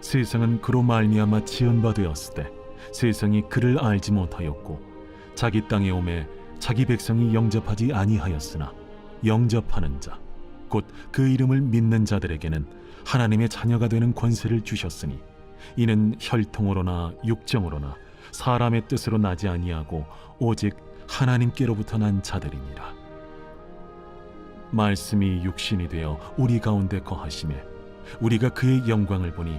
세상은 그로 말미암아 지은 바 되었을 때 세상이 그를 알지 못하였고 자기 땅에 오매 자기 백성이 영접하지 아니하였으나 영접하는 자 곧 그 이름을 믿는 자들에게는 하나님의 자녀가 되는 권세를 주셨으니 이는 혈통으로나 육정으로나 사람의 뜻으로 나지 아니하고 오직 하나님께로부터 난 자들이니라. 말씀이 육신이 되어 우리 가운데 거하심에 우리가 그의 영광을 보니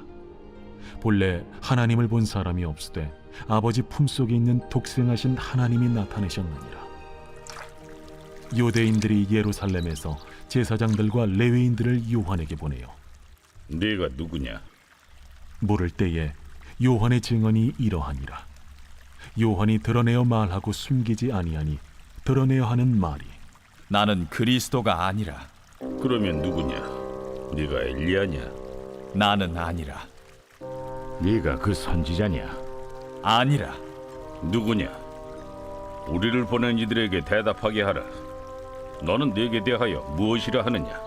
본래 하나님을 본 사람이 없으되 아버지 품속에 있는 독생하신 하나님이 나타내셨느니라. 유대인들이 예루살렘에서 제사장들과 레위인들을 요한에게 보내요. 네가 누구냐? 물을 때에 요한의 증언이 이러하니라. 요한이 드러내어 말하고 숨기지 아니하니 드러내어 하는 말이 나는 그리스도가 아니라 그러면 누구냐? 네가 엘리야냐? 나는 아니라 네가 그 선지자냐? 아니라 누구냐? 우리를 보낸 이들에게 대답하게 하라. 너는 네게 대하여 무엇이라 하느냐?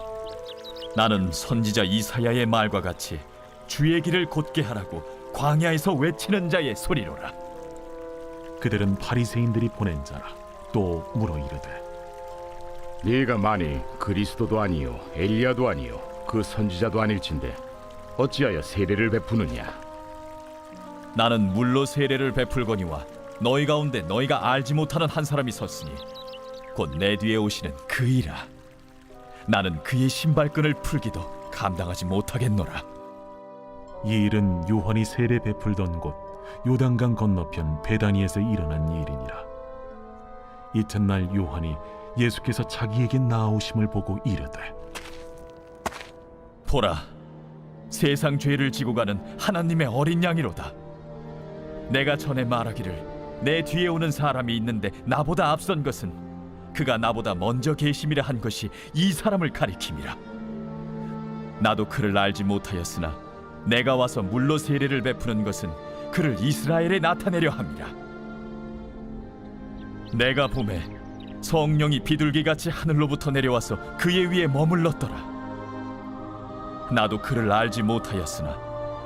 나는 선지자 이사야의 말과 같이 주의 길을 곧게 하라고 광야에서 외치는 자의 소리로라 그들은 바리새인들이 보낸 자라. 또 물어 이르되 네가 만일 그리스도도 아니요 엘리야도 아니요 그 선지자도 아닐진데 어찌하여 세례를 베푸느냐? 나는 물로 세례를 베풀거니와 너희 가운데 너희가 알지 못하는 한 사람이 섰으니 곧 내 뒤에 오시는 그이라. 나는 그의 신발끈을 풀기도 감당하지 못하겠노라. 이 일은 요한이 세례 베풀던 곳 요단강 건너편 베다니에서 일어난 일이니라. 이튿날 요한이 예수께서 자기에게 나오심을 보고 이르되 보라 세상 죄를 지고 가는 하나님의 어린 양이로다 내가 전에 말하기를 내 뒤에 오는 사람이 있는데 나보다 앞선 것은 그가 나보다 먼저 계심이라 한 것이 이 사람을 가리킴이라. 나도 그를 알지 못하였으나 내가 와서 물로 세례를 베푸는 것은 그를 이스라엘에 나타내려 함이라. 내가 봄에 성령이 비둘기같이 하늘로부터 내려와서 그의 위에 머물렀더라. 나도 그를 알지 못하였으나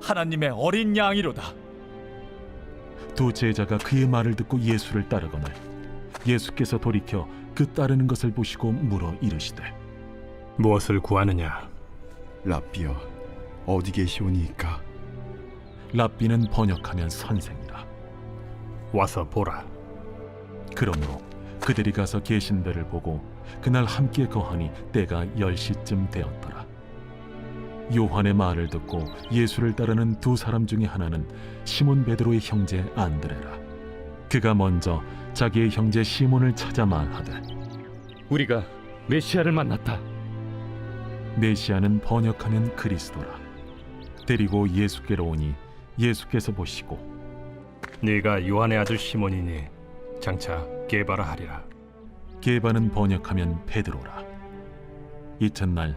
하나님의 어린 양이로다 두 제자가 그의 말을 듣고 예수를 따르거늘 예수께서 돌이켜 그 따르는 것을 보시고 물어 이르시되 무엇을 구하느냐? 라비여 어디 계시오니이까 랍비는 번역하면 선생이라 와서 보라. 그러므로 그들이 가서 계신 데를 보고 그날 함께 거하니 때가 열 시쯤 되었더라. 요한의 말을 듣고 예수를 따르는 두 사람 중에 하나는 시몬 베드로의 형제 안드레라. 그가 먼저 자기의 형제 시몬을 찾아 말하되 우리가 메시아를 만났다. 메시아는 번역하면 그리스도라 데리고 예수께로 오니 예수께서 보시고 네가 요한의 아들 시몬이니 장차 게바라 하리라. 게바는 번역하면 베드로라 이튿날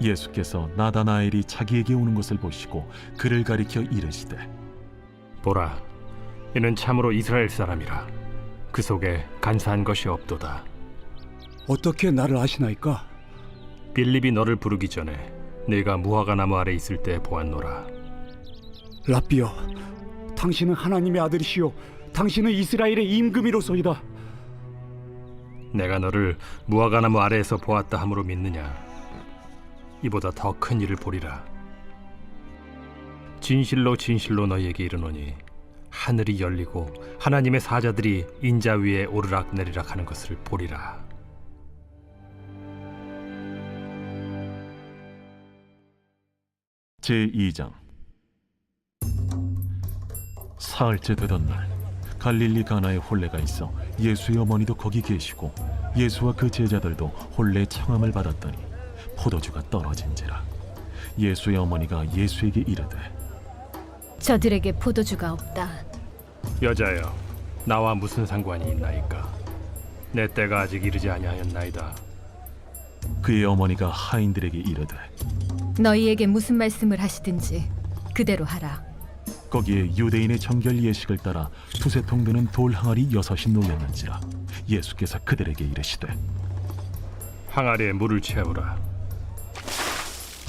예수께서 나다나엘이 자기에게 오는 것을 보시고 그를 가리켜 이르시되 보라, 이는 참으로 이스라엘 사람이라. 그 속에 간사한 것이 없도다. 어떻게 나를 아시나이까? 빌립이 너를 부르기 전에 네가 무화과 나무 아래 있을 때 보았노라. 라비여, 당신은 하나님의 아들이시요, 당신은 이스라엘의 임금이로소이다. 내가 너를 무화과 나무 아래에서 보았다 함으로 믿느냐? 이보다 더 큰 일을 보리라. 진실로 진실로 너희에게 이르노니 하늘이 열리고 하나님의 사자들이 인자 위에 오르락 내리락 하는 것을 보리라. 제2장 사흘째 되던 날 갈릴리 가나에 혼례가 있어 예수의 어머니도 거기 계시고 예수와 그 제자들도 혼례 청함을 받았더니 포도주가 떨어진지라 예수의 어머니가 예수에게 이르되 저들에게 포도주가 없다. 여자여, 나와 무슨 상관이 있나이까? 내 때가 아직 이르지 아니하였나이다. 그의 어머니가 하인들에게 이르되 너희에게 무슨 말씀을 하시든지 그대로 하라. 거기에 유대인의 정결 예식을 따라 두세 통 드는 돌 항아리 여섯이 놓였는지라 예수께서 그들에게 이르시되 항아리에 물을 채우라.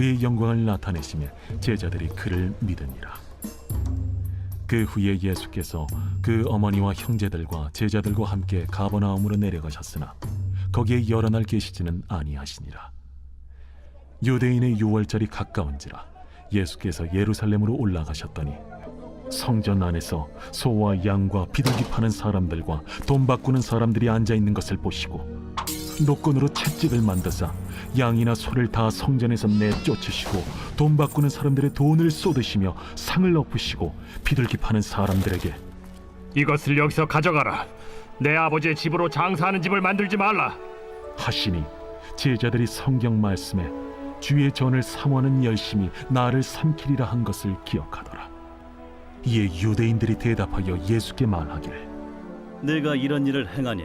그의 영광을 나타내시며 제자들이 그를 믿으니라. 그 후에 예수께서 그 어머니와 형제들과 제자들과 함께 가버나움으로 내려가셨으나 거기에 여러 날 계시지는 아니하시니라. 유대인의 유월절이 가까운지라 예수께서 예루살렘으로 올라가셨더니 성전 안에서 소와 양과 비둘기 파는 사람들과 돈 바꾸는 사람들이 앉아 있는 것을 보시고 노건으로 채찍을 만드사 양이나 소를 다 성전에서 내쫓으시고 돈 바꾸는 사람들의 돈을 쏟으시며 상을 엎으시고 비둘기 파는 사람들에게 이것을 여기서 가져가라. 내 아버지의 집으로 장사하는 집을 만들지 말라. 하시니 제자들이 성경 말씀에 주의 전을 삼원은 열심히 나를 삼키리라 한 것을 기억하더라 이에 유대인들이 대답하여 예수께 말하기를 내가 이런 일을 행하니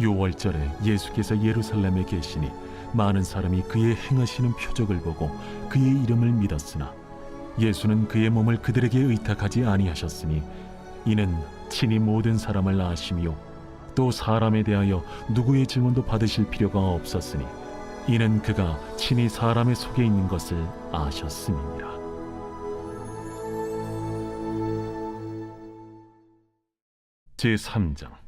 유월절에 예수께서 예루살렘에 계시니 많은 사람이 그의 행하시는 표적을 보고 그의 이름을 믿었으나 예수는 그의 몸을 그들에게 의탁하지 아니하셨으니 이는 친히 모든 사람을 아심이요 또 사람에 대하여 누구의 증언도 받으실 필요가 없었으니 이는 그가 친히 사람의 속에 있는 것을 아셨음이니라. 제 3장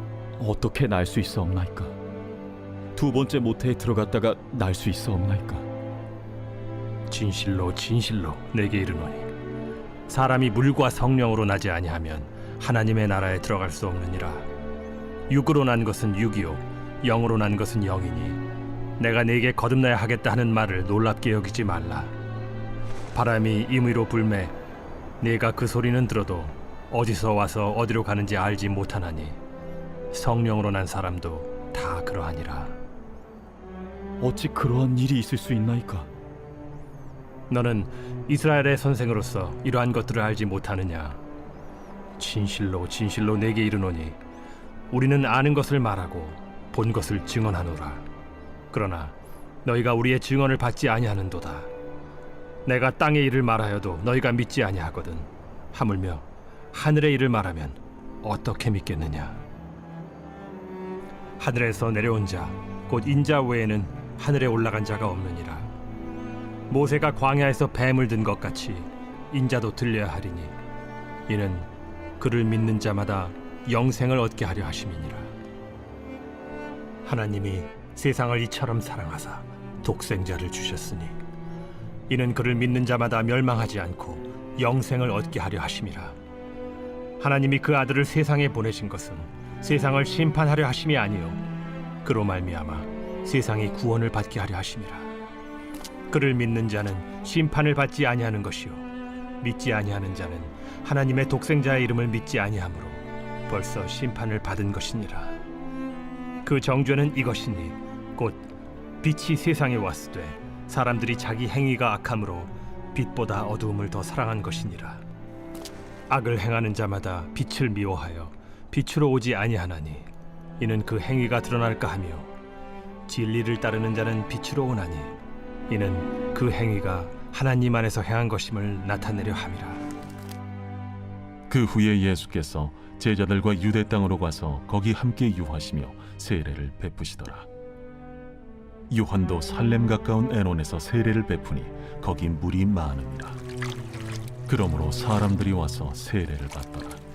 어떻게 날 수 있어 없나이까? 두 번째 모태에 들어갔다가 날 수 있어 없나이까? 진실로 진실로 내게 이르노니 사람이 물과 성령으로 나지 아니하면 하나님의 나라에 들어갈 수 없느니라 육으로 난 것은 육이요 영으로 난 것은 영이니 내가 네게 거듭나야 하겠다 하는 말을 놀랍게 여기지 말라 바람이 임의로 불매 네가 그 소리는 들어도 어디서 와서 어디로 가는지 알지 못하나니 성령으로 난 사람도 다 그러하니라 어찌 그러한 일이 있을 수 있나이까? 너는 이스라엘의 선생으로서 이러한 것들을 알지 못하느냐? 진실로 진실로 내게 이르노니 우리는 아는 것을 말하고 본 것을 증언하노라. 그러나 너희가 우리의 증언을 받지 아니하는도다. 내가 땅의 일을 말하여도 너희가 믿지 아니하거든. 하물며 하늘의 일을 말하면 어떻게 믿겠느냐? 하늘에서 내려온 자, 곧 인자 외에는 하늘에 올라간 자가 없느니라. 모세가 광야에서 뱀을 든 것 같이 인자도 들려야 하리니 이는 그를 믿는 자마다 영생을 얻게 하려 하심이니라 하나님이 세상을 이처럼 사랑하사 독생자를 주셨으니 이는 그를 믿는 자마다 멸망하지 않고 영생을 얻게 하려 하심이라 하나님이 그 아들을 세상에 보내신 것은 세상을 심판하려 하심이 아니요. 그로 말미암아 세상이 구원을 받게 하려 하심이라. 그를 믿는 자는 심판을 받지 아니하는 것이요. 믿지 아니하는 자는 하나님의 독생자의 이름을 믿지 아니하므로 벌써 심판을 받은 것이니라. 그 정죄는 이것이니 곧 빛이 세상에 왔으되 사람들이 자기 행위가 악함으로 빛보다 어두움을 더 사랑한 것이니라. 악을 행하는 자마다 빛을 미워하여 빛으로 오지 아니하나니 이는 그 행위가 드러날까 하며 진리를 따르는 자는 빛으로 오나니 이는 그 행위가 하나님 안에서 행한 것임을 나타내려 함이라. 그 후에 예수께서 제자들과 유대 땅으로 가서 거기 함께 유하시며 세례를 베푸시더라. 요한도 살렘 가까운 에논에서 세례를 베푸니 거기 물이 많으니라. 그러므로 사람들이 와서 세례를 받더라.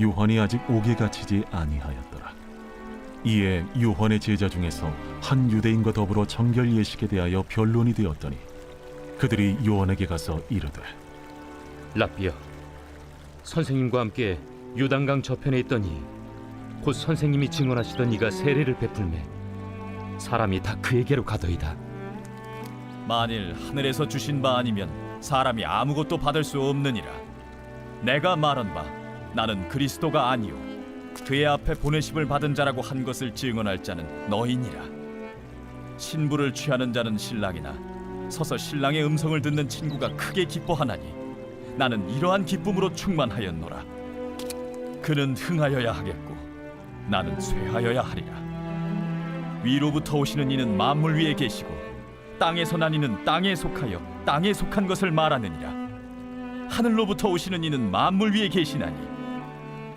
요한이 아직 옥에 갇히지 아니하였더라. 이에 요한의 제자 중에서 한 유대인과 더불어 정결 예식에 대하여 변론이 되었더니 그들이 요한에게 가서 이르되 라비야, 선생님과 함께 요단강 저편에 있더니 곧 선생님이 증언하시던 이가 세례를 베풀매 사람이 다 그에게로 가더이다. 만일 하늘에서 주신 바 아니면 사람이 아무것도 받을 수 없느니라. 내가 말한 바 나는 그리스도가 아니요 그의 앞에 보내심을 받은 자라고 한 것을 증언할 자는 너희니라. 신부를 취하는 자는 신랑이나 서서 신랑의 음성을 듣는 친구가 크게 기뻐하나니 나는 이러한 기쁨으로 충만하였노라. 그는 흥하여야 하겠고 나는 쇠하여야 하리라. 위로부터 오시는 이는 만물 위에 계시고 땅에서 난 이는 땅에 속하여 땅에 속한 것을 말하느니라. 하늘로부터 오시는 이는 만물 위에 계시나니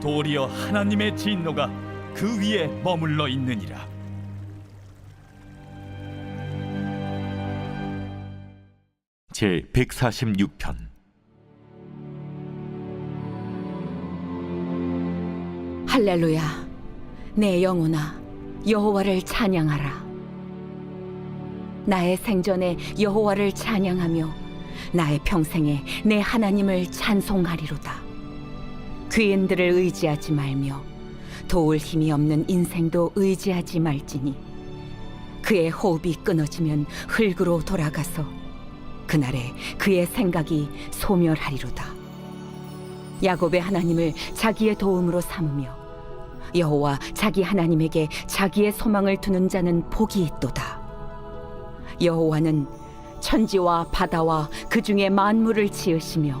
도리어 하나님의 진노가 그 위에 머물러 있느니라. 제 146편. 할렐루야. 내 영혼아 여호와를 찬양하라. 나의 생전에 여호와를 찬양하며 나의 평생에 내 하나님을 찬송하리로다 귀인들을 의지하지 말며 도울 힘이 없는 인생도 의지하지 말지니 그의 호흡이 끊어지면 흙으로 돌아가서 그날에 그의 생각이 소멸하리로다 야곱의 하나님을 자기의 도움으로 삼으며 여호와 자기 하나님에게 자기의 소망을 두는 자는 복이 있도다. 여호와는 천지와 바다와 그 중에 만물을 지으시며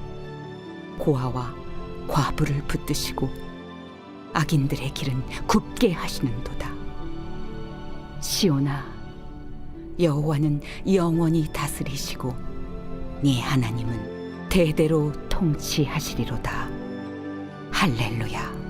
고아와 과부를 붙드시고 악인들의 길은 굽게 하시는도다. 시온아 여호와는 영원히 다스리시고 네 하나님은 대대로 통치하시리로다. 할렐루야.